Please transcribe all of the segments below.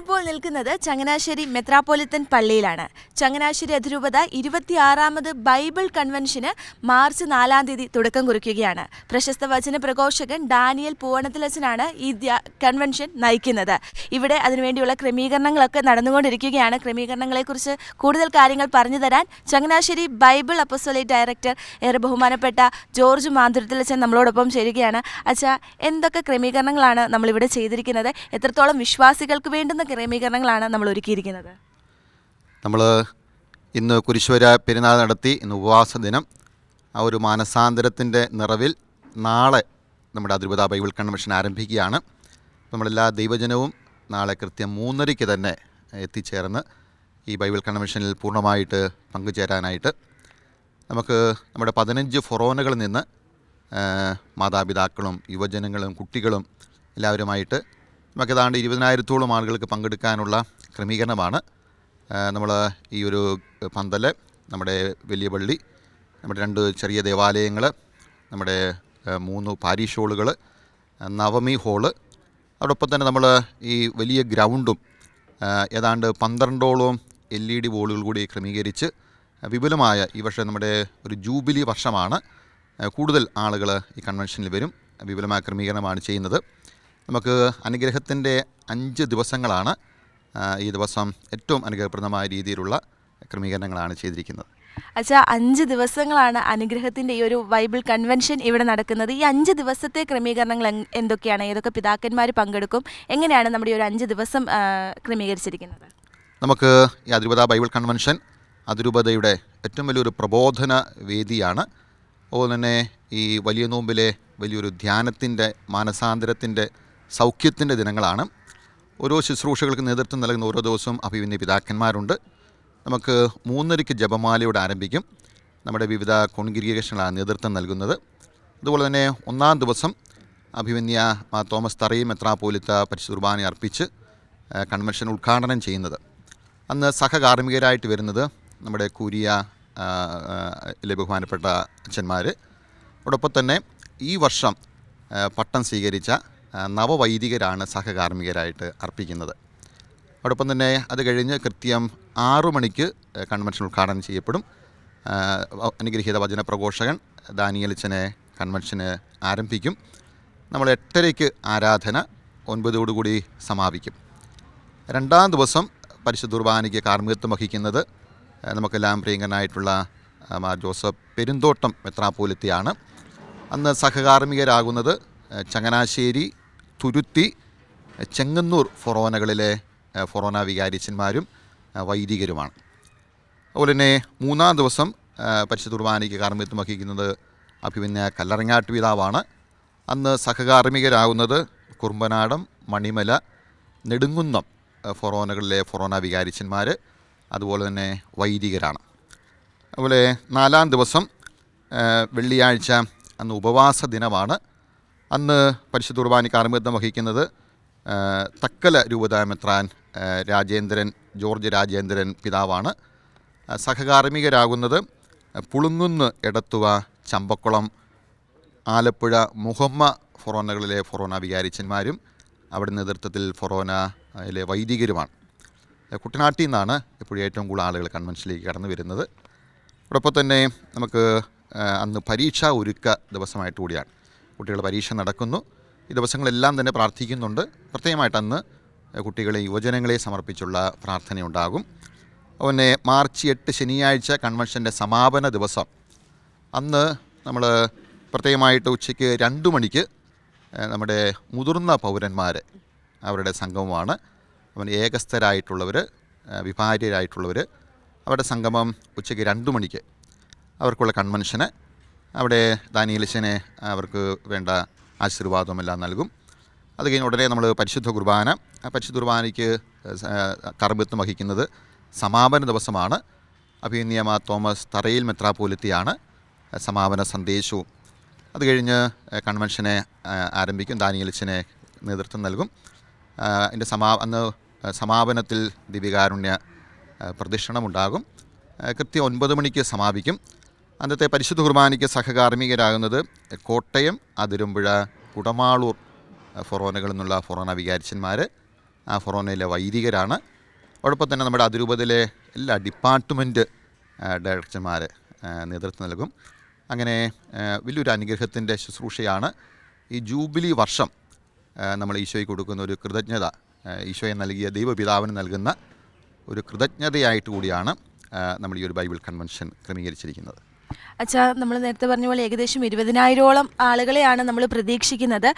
ഞാനിപ്പോൾ നിൽക്കുന്നത് ചങ്ങനാശ്ശേരി മെത്രാപ്പോലിത്തൻ പള്ളിയിലാണ്. ചങ്ങനാശ്ശേരി അതിരൂപത ഇരുപത്തിയാറാമത് ബൈബിൾ കൺവെൻഷന് മാർച്ച് നാലാം തീയതി തുടക്കം കുറിക്കുകയാണ്. പ്രശസ്ത വചന പ്രഘോഷകൻ ഡാനിയൽ പൂവണത്തിലച്ചനാണ് ഈ കൺവെൻഷൻ നയിക്കുന്നത്. ഇവിടെ അതിനുവേണ്ടിയുള്ള ക്രമീകരണങ്ങളൊക്കെ നടന്നുകൊണ്ടിരിക്കുകയാണ്. ക്രമീകരണങ്ങളെക്കുറിച്ച് കൂടുതൽ കാര്യങ്ങൾ പറഞ്ഞു തരാൻ ചങ്ങനാശ്ശേരി ബൈബിൾ അപ്പസോലേറ്റ് ഡയറക്ടർ ഏറെ ബഹുമാനപ്പെട്ട ജോർജ് മാന്തുരത്തിലച്ചൻ നമ്മളോടൊപ്പം ചേരുകയാണ്. അച്ഛാ എന്തൊക്കെ ക്രമീകരണങ്ങളാണ് നമ്മളിവിടെ ചെയ്തിരിക്കുന്നത്? എത്രത്തോളം വിശ്വാസികൾക്ക് വേണ്ടുന്ന ക്രമീകരണങ്ങളാണ് നമ്മൾ ഒരുക്കിയിരിക്കുന്നത്. നമ്മൾ ഇന്ന് കുരിശുവര പെരുന്നാൾ നടത്തി ഇന്ന് ഉപവാസ ദിനം. ആ ഒരു മാനസാന്തരത്തിന്റെ നിറവിൽ നാളെ നമ്മുടെ അതിരൂപത ബൈബിൾ കൺവെൻഷൻ ആരംഭിക്കുകയാണ്. നമ്മളെല്ലാ ദൈവജനവും നാളെ കൃത്യം മൂന്നരയ്ക്ക് തന്നെ എത്തിച്ചേർന്ന് ഈ ബൈബിൾ കൺവെൻഷനിൽ പൂർണമായിട്ട് പങ്കുചേരാനായിട്ട് നമുക്ക് നമ്മുടെ പതിനഞ്ച് ഫൊറോനകളിൽ നിന്ന് മാതാപിതാക്കളും യുവജനങ്ങളും കുട്ടികളും എല്ലാവരുമായിട്ട് നമുക്ക് ഏതാണ്ട് ഇരുപതിനായിരത്തോളം ആളുകൾക്ക് പങ്കെടുക്കാനുള്ള ക്രമീകരണമാണ്. നമ്മൾ ഈ ഒരു പന്തൽ നമ്മുടെ വലിയ പള്ളി നമ്മുടെ രണ്ട് ചെറിയ ദേവാലയങ്ങൾ നമ്മുടെ മൂന്ന് പാരീഷ് ഹോളുകൾ നവമി ഹോൾ അതോടൊപ്പം തന്നെ നമ്മൾ ഈ വലിയ ഗ്രൗണ്ടും ഏതാണ്ട് പന്ത്രണ്ടോളം എൽ ഇ ഡി ബോളുകൾ കൂടി ക്രമീകരിച്ച് വിപുലമായ ഈ വർഷം നമ്മുടെ ഒരു ജൂബിലി വർഷമാണ് കൂടുതൽ ആളുകൾ ഈ കൺവെൻഷനിൽ വരും വിപുലമായ ക്രമീകരണമാണ് ചെയ്യുന്നത്. നമുക്ക് അനുഗ്രഹത്തിന്റെ അഞ്ച് ദിവസങ്ങളാണ് ഈ ദിവസം ഏറ്റവും അനുഗ്രഹപ്രദമായ രീതിയിലുള്ള ക്രമീകരണങ്ങളാണ് ചെയ്തിരിക്കുന്നത്. അച്ഛാ അഞ്ച് ദിവസങ്ങളാണ് അനുഗ്രഹത്തിന്റെ ഈ ഒരു ബൈബിൾ കൺവെൻഷൻ ഇവിടെ നടക്കുന്നത്. ഈ അഞ്ച് ദിവസത്തെ ക്രമീകരണങ്ങൾ എന്തൊക്കെയാണ്? ഏതൊക്കെ പിതാക്കന്മാർ പങ്കെടുക്കും? എങ്ങനെയാണ് നമ്മുടെ ഈ ഒരു അഞ്ച് ദിവസം ക്രമീകരിച്ചിരിക്കുന്നത്? നമുക്ക് ഈ അതിരൂപത ബൈബിൾ കൺവെൻഷൻ അതിരൂപതയുടെ ഏറ്റവും വലിയൊരു പ്രബോധന വേദിയാണ്. അതുപോലെ തന്നെ ഈ വലിയ നോമ്പിലെ വലിയൊരു ധ്യാനത്തിന്റെ മാനസാന്തരത്തിന്റെ സൗഖ്യത്തിന്റെ ദിനങ്ങളാണ്. ഓരോ ശുശ്രൂഷകൾക്ക് നേതൃത്വം നൽകുന്ന ഓരോ ദിവസവും അഭിവിന്യ പിതാക്കന്മാരുണ്ട്. നമുക്ക് മൂന്നരയ്ക്ക് ജപമാലയോടെ ആരംഭിക്കും. നമ്മുടെ വിവിധ കോൺഗ്രിഗേഷനുകളാണ് നേതൃത്വം നൽകുന്നത്. അതുപോലെ തന്നെ ഒന്നാം ദിവസം അഭിമന്യ മാ തോമസ് തറയും മെത്രാപോലിത്ത പരിശുർബാനെ അർപ്പിച്ച് കൺവെൻഷൻ ഉദ്ഘാടനം ചെയ്യുന്നത്. അന്ന് സഹകാർമ്മികരായിട്ട് വരുന്നത് നമ്മുടെ കൂരിയ ലെ ബഹുമാനപ്പെട്ട അച്ഛന്മാർ അതോടൊപ്പം തന്നെ ഈ വർഷം പട്ടം സ്വീകരിച്ച നവവൈദികരാണ് സഹകാർമ്മികരായിട്ട് അർപ്പിക്കുന്നത്. അതോടൊപ്പം തന്നെ അത് കഴിഞ്ഞ് കൃത്യം ആറു മണിക്ക് കൺവെൻഷൻ ഉദ്ഘാടനം ചെയ്യപ്പെടും. അനുഗ്രഹീത വചന പ്രഘോഷകൻ ദാനിയലിച്ചനെ കൺവെൻഷന് ആരംഭിക്കും. നമ്മൾ എട്ടരയ്ക്ക് ആരാധന ഒൻപതോടുകൂടി സമാപിക്കും. രണ്ടാം ദിവസം പരിശുദ്ധ കുർബാനയ്ക്ക് കാർമ്മികത്വം വഹിക്കുന്നത് നമുക്കെല്ലാം പ്രിയങ്കനായിട്ടുള്ള ജോസഫ് പെരുന്തോട്ടം മെത്രാപ്പോലിത്തയാണ്. അന്ന് സഹകാർമ്മികരാകുന്നത് ചങ്ങനാശ്ശേരി തുരുത്തി ചെങ്ങന്നൂർ ഫൊറോനകളിലെ ഫൊറോന വികാരിച്ചന്മാരും വൈദികരുമാണ്. അതുപോലെ തന്നെ മൂന്നാം ദിവസം പരിശുദ്ധ കുർബാനയ്ക്ക് കാർമ്മിത്വം വഹിക്കുന്നത് അഭിമന്യ കല്ലറങ്ങാട്ട് പിതാവാണ്. അന്ന് സഹകാർമ്മികരാകുന്നത് കുറുമ്പനാടം മണിമല നെടുങ്കുന്നം ഫൊറോനകളിലെ ഫൊറോന വികാരിച്ചന്മാർ അതുപോലെ തന്നെ വൈദികരാണ്. അതുപോലെ നാലാം ദിവസം വെള്ളിയാഴ്ച അന്ന് ഉപവാസ ദിനമാണ്. അന്ന് പരിശുദ്ധ കുർബാനയ്ക്ക് കാർമ്മികത്വം വഹിക്കുന്നത് തക്കല രൂപതാമെത്രാൻ രാജേന്ദ്രൻ ജോർജ് രാജേന്ദ്രൻ പിതാവാണ്. സഹകാർമ്മികരാകുന്നത് പുളുങ്ങുന്ന് എടത്തുവ ചമ്പക്കുളം ആലപ്പുഴ മുഹമ്മ ഫൊറോനകളിലെ ഫൊറോന വികാരിച്ചന്മാരും അവിടെ നേതൃത്വത്തിൽ ഫൊറോനയിലെ വൈദികരുമാണ്. കുട്ടനാട്ടിൽ നിന്നാണ് ഇപ്പോഴും ഏറ്റവും കൂടുതൽ ആളുകൾ കൺവെൻഷനിലേക്ക് കടന്നു വരുന്നത്. അതോടൊപ്പം തന്നെ നമുക്ക് അന്ന് പരീക്ഷാ ഒരുക്ക ദിവസമായിട്ട് കൂടിയാണ്. കുട്ടികൾ പരീക്ഷ നടക്കുന്നു. ഈ ദിവസങ്ങളെല്ലാം തന്നെ പ്രാർത്ഥിക്കുന്നുണ്ട്. പ്രത്യേകമായിട്ട് അന്ന് കുട്ടികളെ യുവജനങ്ങളെ സമർപ്പിച്ചുള്ള പ്രാർത്ഥനയുണ്ടാകും. അതുപോലെ മാർച്ച് എട്ട് ശനിയാഴ്ച കൺവെൻഷന്റെ സമാപന ദിവസം. അന്ന് നമ്മൾ പ്രത്യേകമായിട്ട് ഉച്ചയ്ക്ക് രണ്ട് മണിക്ക് നമ്മുടെ മുതിർന്ന പൗരന്മാർ അവരുടെ സംഗമമാണ്. അവൻ ഏകസ്ഥരായിട്ടുള്ളവർ വിഭാര്യരായിട്ടുള്ളവർ അവരുടെ സംഗമം ഉച്ചയ്ക്ക് രണ്ട് മണിക്ക്. അവർക്കുള്ള കൺവെൻഷന് അവിടെ ദാനീലിശനെ അവർക്ക് വേണ്ട ആശീർവാദമെല്ലാം നൽകും. അത് കഴിഞ്ഞ് ഉടനെ നമ്മൾ പരിശുദ്ധ കുർബാന. ആ പരിശുദ്ധ കുർബാനയ്ക്ക് കർമ്മത്വം വഹിക്കുന്നത് സമാപന ദിവസമാണ്. അഭിനിയമ തോമസ് തറയിൽ മെത്രാപോലിത്തിയാണ് സമാപന സന്ദേശവും. അത് കഴിഞ്ഞ് കൺവെൻഷനെ ആരംഭിക്കും. ദാനിയലിച്ചനെ നേതൃത്വം നൽകും. അതിന്റെ സമാ അന്ന് സമാപനത്തിൽ ദിവ്യകാരുണ്യ പ്രദക്ഷിണമുണ്ടാകും കൃത്യം ഒൻപത് മണിക്ക് സമാപിക്കും. അന്നത്തെ പരിശുദ്ധ കുർബാനയ്ക്ക് സഹകാർമ്മികരാകുന്നത് കോട്ടയം അതിരുമ്പുഴ കുടമാളൂർ ഫൊറോനകളിൽ നിന്നുള്ള ഫൊറോന വികാരിച്ചന്മാർ ആ ഫൊറോനയിലെ വൈദികരാണ്. അതോടൊപ്പം തന്നെ നമ്മുടെ അതിരൂപതയിലെ എല്ലാ ഡിപ്പാർട്ട്മെന്റ് ഡയറക്ടർമാർ നേതൃത്വം നൽകും. അങ്ങനെ വലിയൊരു അനുഗ്രഹത്തിന്റെ ശുശ്രൂഷയാണ് ഈ ജൂബിലി വർഷം നമ്മൾ ഈശോയ്ക്ക് കൊടുക്കുന്ന ഒരു കൃതജ്ഞത ഈശോയെ നൽകിയ ദൈവപിതാവിന് നൽകുന്ന ഒരു കൃതജ്ഞതയായിട്ട് കൂടിയാണ് നമ്മൾ ഈ ഒരു ബൈബിൾ കൺവെൻഷൻ ക്രമീകരിച്ചിരിക്കുന്നത്. അച്ഛാ നമ്മൾ നേരത്തെ പറഞ്ഞ പോലെ ഏകദേശം ഇരുപതിനായിരോളം ആളുകളെയാണ് നമ്മൾ പ്രതീക്ഷിക്കുന്നത്.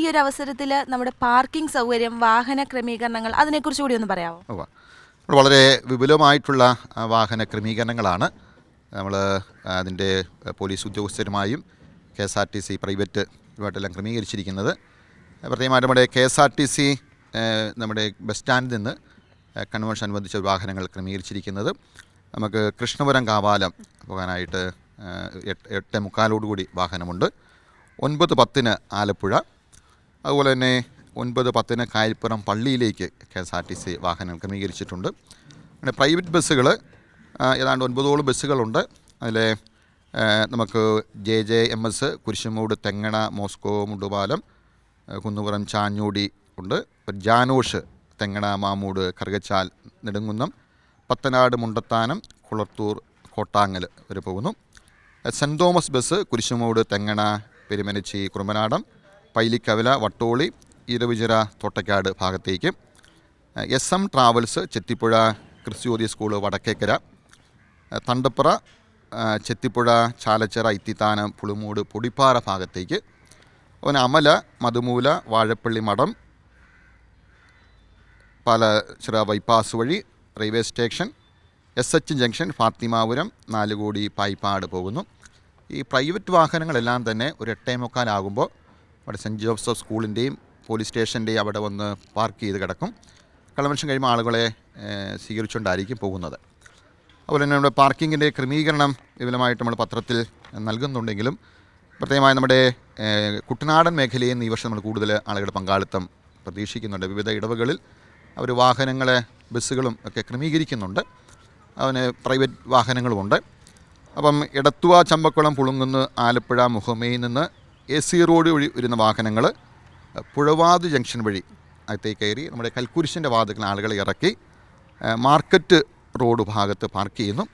ഈ ഒരു അവസരത്തിൽ നമ്മുടെ പാർക്കിംഗ് സൗകര്യം വാഹന ക്രമീകരണങ്ങൾ അതിനെക്കുറിച്ച് കൂടി ഒന്ന് പറയാമോ. വളരെ വിപുലമായിട്ടുള്ള വാഹന ക്രമീകരണങ്ങളാണ്. നമ്മൾ അതിന്റെ പോലീസ് ഉദ്യോഗസ്ഥരുമായും K S R T C private ഇതുമായിട്ടെല്ലാം ക്രമീകരിച്ചിരിക്കുന്നത്. പ്രത്യേകമായിട്ട് നമ്മുടെ K S R T C നമ്മുടെ ബസ് സ്റ്റാൻഡിൽ നിന്ന് കൺവെൻഷൻ അനുബന്ധിച്ച വാഹനങ്ങൾ ക്രമീകരിച്ചിരിക്കുന്നത്. നമുക്ക് കൃഷ്ണപുരം കാവാലം പോകാനായിട്ട് എട്ട് മുക്കാലോടുകൂടി വാഹനമുണ്ട്. ഒൻപത് പത്തിന് ആലപ്പുഴ അതുപോലെ തന്നെ ഒൻപത് പത്തിന് കായൽപ്പുറം പള്ളിയിലേക്ക് K S R T C വാഹനം ക്രമീകരിച്ചിട്ടുണ്ട്. പിന്നെ പ്രൈവറ്റ് ബസ്സുകൾ ഏതാണ്ട് ഒൻപതോളം ബസ്സുകളുണ്ട്. അതിൽ നമുക്ക് J J M S Kurisumoodu Thengana Mosco Mundupalam Kunnupuram Chanjoodi ഉണ്ട്. ജാനോഷ് തെങ്ങണ മാമൂട് കറുകച്ചാൽ നെടുങ്കുന്നം പത്തനാട് മുണ്ടത്താനം കുളത്തൂർ കോട്ടാങ്ങൽ വരെ പോകുന്നു. Saint Thomas bus Kurisumoodu Thengana Perumanachi Kurumpanadam Pailikavala Vattoli Iravichira Thottakkad ഭാഗത്തേക്ക്. S M travels Chethipuzha Kristhujyothi school Vadakkekara. Thandappura Chethipuzha Chalachira Ithithanam Pulimood Podippara ഭാഗത്തേക്ക്. അവന് അമല മധുമൂല വാഴപ്പള്ളി മഠം Palachira bypass വഴി railway station S H junction Fathimapuram Nalukody Payippad പോകുന്നു. ഈ private വാഹനങ്ങളെല്ലാം തന്നെ ഒരു എട്ടേ മുക്കാലാകുമ്പോൾ അവിടെ സെന്റ് ജോസഫ് സ്കൂളിന്റെയും പോലീസ് സ്റ്റേഷന്റെയും അവിടെ വന്ന് പാർക്ക് ചെയ്ത് കിടക്കും. കൺവെൻഷൻ കഴിയുമ്പോൾ ആളുകളെ സ്വീകരിച്ചുകൊണ്ടായിരിക്കും പോകുന്നത്. അതുപോലെ തന്നെ നമ്മുടെ പാർക്കിങ്ങിന്റെ ക്രമീകരണം വിപുലമായിട്ട് നമ്മൾ പത്രത്തിൽ നൽകുന്നുണ്ടെങ്കിലും പ്രത്യേകമായി നമ്മുടെ കുട്ടനാടൻ മേഖലയിൽ നിന്ന് ഈ വർഷം നമ്മൾ കൂടുതൽ ആളുകളുടെ പങ്കാളിത്തം പ്രതീക്ഷിക്കുന്നുണ്ട്. വിവിധ ഇടവുകളിൽ അവർ വാഹനങ്ങളെ ബസ്സുകളും ഒക്കെ ക്രമീകരിക്കുന്നുണ്ട്. അതിന് പ്രൈവറ്റ് വാഹനങ്ങളുമുണ്ട്. അപ്പം എടത്തുവ ചമ്പക്കുളം പുളുങ്കുന്ന് ആലപ്പുഴ മുഹമ്മയിൽ നിന്ന് എ സി റോഡ് വഴി വരുന്ന വാഹനങ്ങൾ പുഴവാത് ജംഗ്ഷൻ വഴി അകത്തേക്ക് കയറി നമ്മുടെ കൽക്കുരിശിന്റെ വാതുക്കൾ ആളുകളെ ഇറക്കി മാർക്കറ്റ് റോഡ് ഭാഗത്ത് പാർക്ക് ചെയ്യുന്നു.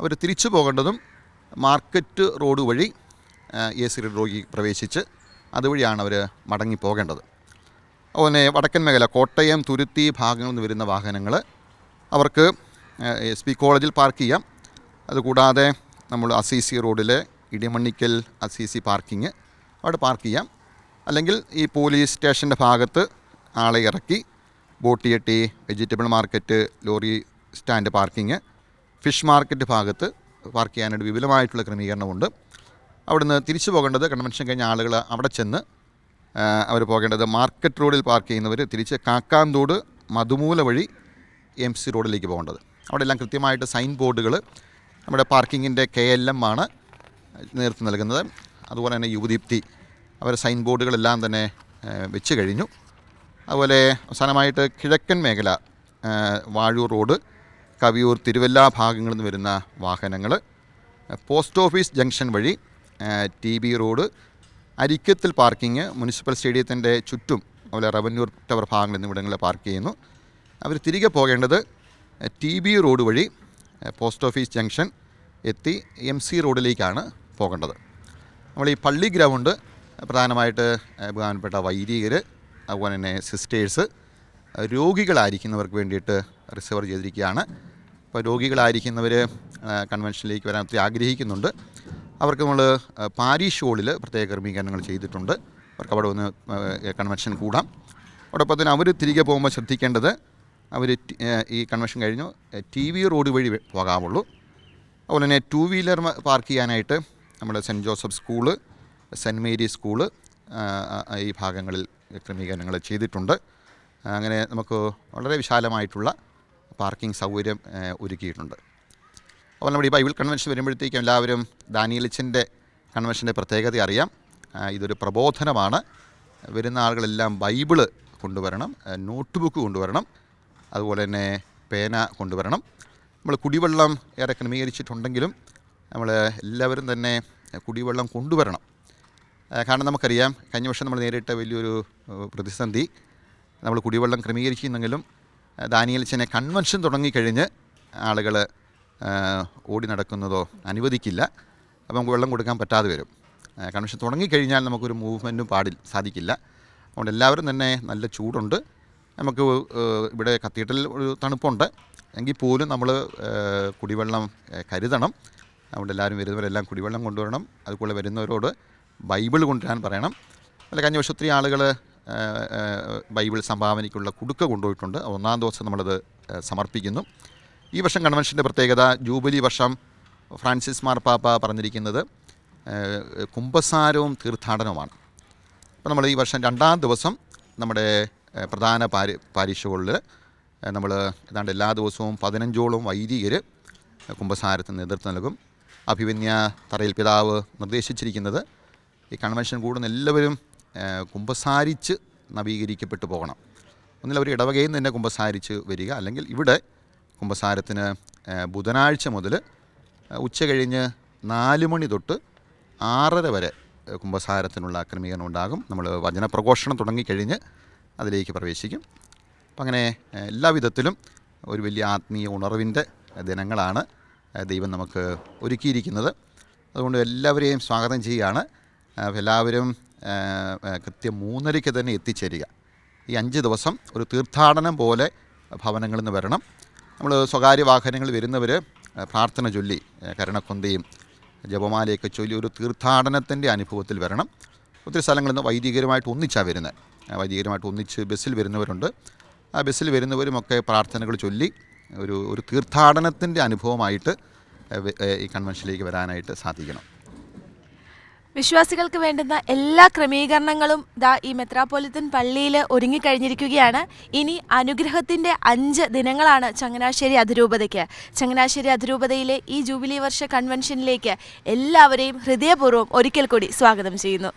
അവർ തിരിച്ചു പോകേണ്ടതും മാർക്കറ്റ് റോഡ് വഴി എ സി റോഡിൽ പ്രവേശിച്ച് അതുവഴിയാണ് അവർ മടങ്ങി പോകേണ്ടത്. അതുപോലെ വടക്കൻ മേഖല കോട്ടയം തുരുത്തി ഭാഗങ്ങളിൽ നിന്ന് വരുന്ന വാഹനങ്ങൾ അവർക്ക് എസ് പി കോളേജിൽ പാർക്ക് ചെയ്യാം. അതുകൂടാതെ നമ്മൾ അസീസി റോഡിലെ ഇടിമണ്ണിക്കൽ അസീസി പാർക്കിങ് അവിടെ പാർക്ക് ചെയ്യാം. അല്ലെങ്കിൽ ഈ പോലീസ് സ്റ്റേഷന്റെ ഭാഗത്ത് ആളെ ഇറക്കി boat jetty vegetable market lorry stand parking fish market ഭാഗത്ത് പാർക്ക് ചെയ്യാനായിട്ട് വിപുലമായിട്ടുള്ള ക്രമീകരണമുണ്ട്. അവിടുന്ന് തിരിച്ചു പോകേണ്ടത് കൺവെൻഷൻ കഴിഞ്ഞ ആളുകൾ അവിടെ ചെന്ന് അവർ പോകേണ്ടത്. മാർക്കറ്റ് റോഡിൽ പാർക്ക് ചെയ്യുന്നവർ തിരിച്ച് കാക്കാന്തോട് മധുമൂല വഴി എം സി റോഡിലേക്ക് പോകേണ്ടത്. അവിടെ എല്ലാം കൃത്യമായിട്ട് സൈൻ ബോർഡുകൾ നമ്മുടെ പാർക്കിങ്ങിന്റെ കെ എൽ എം ആണ് നേതൃത്വം നൽകുന്നത്. അതുപോലെ തന്നെ യുവദീപ്തി അവർ സൈൻ ബോർഡുകളെല്ലാം തന്നെ വെച്ച് കഴിഞ്ഞു. അതുപോലെ അവസാനമായിട്ട് കിഴക്കൻ മേഖല വാഴൂർ റോഡ് കവിയൂർ തിരുവല്ല ഭാഗങ്ങളിൽ നിന്ന് വരുന്ന വാഹനങ്ങൾ പോസ്റ്റ് ഓഫീസ് ജംഗ്ഷൻ വഴി ടി ബി റോഡ് അരിക്കത്തിൽ പാർക്കിങ് മുനിസിപ്പൽ സ്റ്റേഡിയത്തിന്റെ ചുറ്റും അതുപോലെ റവന്യൂ ടവർ ഭാഗങ്ങൾ എന്നിവിടങ്ങളിൽ പാർക്ക് ചെയ്യുന്നു. അവർ തിരികെ പോകേണ്ടത് ടി ബി റോഡ് വഴി പോസ്റ്റ് ഓഫീസ് ജംഗ്ഷൻ എത്തി എം സി റോഡിലേക്കാണ് പോകേണ്ടത്. നമ്മൾ ഈ പള്ളി ഗ്രൗണ്ട് പ്രധാനമായിട്ട് ബഹുമാനപ്പെട്ട വൈദികർ അതുപോലെ തന്നെ സിസ്റ്റേഴ്സ് രോഗികളായിരിക്കുന്നവർക്ക് വേണ്ടിയിട്ട് റിസർവ് ചെയ്തിരിക്കുകയാണ്. അപ്പോൾ രോഗികളായിരിക്കുന്നവർ കൺവെൻഷനിലേക്ക് വരാൻ ഒത്തിരി ആഗ്രഹിക്കുന്നുണ്ട്. അവർക്ക് നമ്മൾ പാരീഷ് ഹോളിൽ പ്രത്യേക ക്രമീകരണങ്ങൾ ചെയ്തിട്ടുണ്ട്. അവർക്ക് അവിടെ ഒന്ന് കൺവെൻഷൻ കൂടാം. അതോടൊപ്പം തന്നെ അവർ തിരികെ പോകുമ്പോൾ ശ്രദ്ധിക്കേണ്ടത് അവർ ഈ കൺവെൻഷൻ കഴിഞ്ഞു ടി വി റോഡ് വഴി പോകാവുള്ളൂ. അതുപോലെ തന്നെ ടു വീലർ പാർക്ക് ചെയ്യാനായിട്ട് നമ്മൾ Saint Joseph school Saint Mary school ഈ ഭാഗങ്ങളിൽ ക്രമീകരണങ്ങൾ ചെയ്തിട്ടുണ്ട്. അങ്ങനെ നമുക്ക് വളരെ വിശാലമായിട്ടുള്ള പാർക്കിംഗ് സൗകര്യം ഒരുക്കിയിട്ടുണ്ട്. അപ്പോൾ നമ്മുടെ ഈ ബൈബിൾ കൺവെൻഷൻ വരുമ്പോഴത്തേക്കും എല്ലാവരും ദാനിയലിച്ചിന്റെ കൺവെൻഷന്റെ പ്രത്യേകത അറിയാം. ഇതൊരു പ്രബോധനമാണ്. വരുന്ന ആളുകളെല്ലാം ബൈബിൾ കൊണ്ടുവരണം നോട്ട് ബുക്ക് കൊണ്ടുവരണം അതുപോലെ തന്നെ പേന കൊണ്ടുവരണം. നമ്മൾ കുടിവെള്ളം ഏറെ ക്രമീകരിച്ചിട്ടുണ്ടെങ്കിലും നമ്മൾ എല്ലാവരും തന്നെ കുടിവെള്ളം കൊണ്ടുവരണം. കാരണം നമുക്കറിയാം കഴിഞ്ഞ വർഷം നമ്മൾ നേരിട്ട വലിയൊരു പ്രതിസന്ധി. നമ്മൾ കുടിവെള്ളം ക്രമീകരിക്കുന്നെങ്കിലും ദാനിയൽച്ചനെ കൺവെൻഷൻ തുടങ്ങിക്കഴിഞ്ഞ് ആളുകൾ ഓടി നടക്കുന്നതോ അനുവദിക്കില്ല. അപ്പോൾ നമുക്ക് വെള്ളം കൊടുക്കാൻ പറ്റാതെ വരും. കൺവെൻഷൻ തുടങ്ങിക്കഴിഞ്ഞാൽ നമുക്കൊരു മൂവ്മെന്റും പാടിൽ സാധിക്കില്ല. അതുകൊണ്ട് എല്ലാവരും തന്നെ നല്ല ചൂടുണ്ട്. നമുക്ക് ഇവിടെ കത്തീഡ്രലിൽ ഒരു തണുപ്പുണ്ട്. എങ്കിൽ പോലും നമ്മൾ കുടിവെള്ളം കരുതണം. അതുകൊണ്ട് എല്ലാവരും വരുന്നവരെല്ലാം കുടിവെള്ളം കൊണ്ടുവരണം. അതുപോലെ വരുന്നവരോട് ബൈബിൾ കൊണ്ടുവരാൻ പറയണം. അല്ല കഴിഞ്ഞ വർഷം ഒത്തിരി ആളുകൾ ബൈബിൾ സംഭാവനയ്ക്കുള്ള കുടുക്ക കൊണ്ടുപോയിട്ടുണ്ട്. ഒന്നാം ദിവസം നമ്മളത് സമർപ്പിക്കുന്നു. ഈ വർഷം കൺവെൻഷന്റെ പ്രത്യേകത ജൂബിലി വർഷം ഫ്രാൻസിസ് മാർപ്പാപ്പ പറഞ്ഞിരിക്കുന്നത് കുംഭസാരവും തീർത്ഥാടനവുമാണ്. അപ്പോൾ നമ്മൾ ഈ വർഷം രണ്ടാം ദിവസം നമ്മുടെ പ്രധാന പാരി പാരിഷുകളിൽ നമ്മൾ ഏതാണ്ട് എല്ലാ ദിവസവും പതിനഞ്ചോളം വൈദികർ കുംഭസാരത്തിന് നേതൃത്വം നൽകും. അഭിവന്യ തറയിൽ പിതാവ് നിർദ്ദേശിച്ചിരിക്കുന്നത് ഈ കൺവെൻഷൻ കൂടുന്ന എല്ലാവരും കുംഭസാരിച്ച് നവീകരിക്കപ്പെട്ടു പോകണം. ഒന്നിൽ അവർ ഇടവകയിൽ നിന്ന് തന്നെ കുംഭസാരിച്ച് വരിക. അല്ലെങ്കിൽ ഇവിടെ കുമ്പസാരത്തിന് ഏഹ്, ബുധനാഴ്ച മുതൽ ഉച്ച കഴിഞ്ഞ് നാല് മണി തൊട്ട് ആറര വരെ കുംഭസാരത്തിനുള്ള ആക്രമീകരണം ക്രമീകരണം ഉണ്ടാകും. നമ്മൾ വചനപ്രഘോഷണം തുടങ്ങിക്കഴിഞ്ഞ് അതിലേക്ക് പ്രവേശിക്കും. അപ്പം അങ്ങനെ എല്ലാവിധത്തിലും എല്ലാ വിധത്തിലും ഒരു വലിയ ആത്മീയ ഉണർവിന്റെ ദിനങ്ങളാണ് ദൈവം നമുക്ക് ഒരുക്കിയിരിക്കുന്നത്. അതുകൊണ്ട് എല്ലാവരെയും സ്വാഗതം ചെയ്യുകയാണ്. എല്ലാവരും കൃത്യം മൂന്നരയ്ക്ക് തന്നെ എത്തിച്ചേരുക. ഈ അഞ്ച് ദിവസം ഒരു തീർത്ഥാടനം പോലെ ഭവനങ്ങളിൽ നിന്ന് വരണം. നമ്മൾ സ്വകാര്യ വാഹനങ്ങൾ വരുന്നവർ പ്രാർത്ഥന ചൊല്ലി കരണക്കൊന്തയും ജപമാലയൊക്കെ ചൊല്ലി ഒരു തീർത്ഥാടനത്തിന്റെ അനുഭവത്തിൽ വരണം. ഒത്തിരി സ്ഥലങ്ങളിൽ നിന്ന് വൈദികരുമായിട്ട് ഒന്നിച്ചാണ് വരുന്നത് വൈദികരമായിട്ട് ഒന്നിച്ച് ബസ്സിൽ വരുന്നവരുണ്ട്. ആ ബസ്സിൽ വരുന്നവരുമൊക്കെ പ്രാർത്ഥനകൾ ചൊല്ലി ഒരു ഒരു തീർത്ഥാടനത്തിന്റെ അനുഭവമായിട്ട് ഈ കൺവെൻഷനിലേക്ക് വരാനായിട്ട് സാധിക്കണം. വിശ്വാസികൾക്ക് വേണ്ടുന്ന എല്ലാ ക്രമീകരണങ്ങളും ദാ ഈ മെത്രാപ്പൊലിത്തൻ പള്ളിയിൽ ഒരുങ്ങിക്കഴിഞ്ഞിരിക്കുകയാണ്. ഇനി അനുഗ്രഹത്തിന്റെ അഞ്ച് ദിനങ്ങളാണ് ചങ്ങനാശ്ശേരി അതിരൂപതയ്ക്ക്. ചങ്ങനാശ്ശേരി അതിരൂപതയിലെ ഈ ജൂബിലി വർഷ കൺവെൻഷനിലേക്ക് എല്ലാവരെയും ഹൃദയപൂർവം ഒരിക്കൽ കൂടി സ്വാഗതം ചെയ്യുന്നു.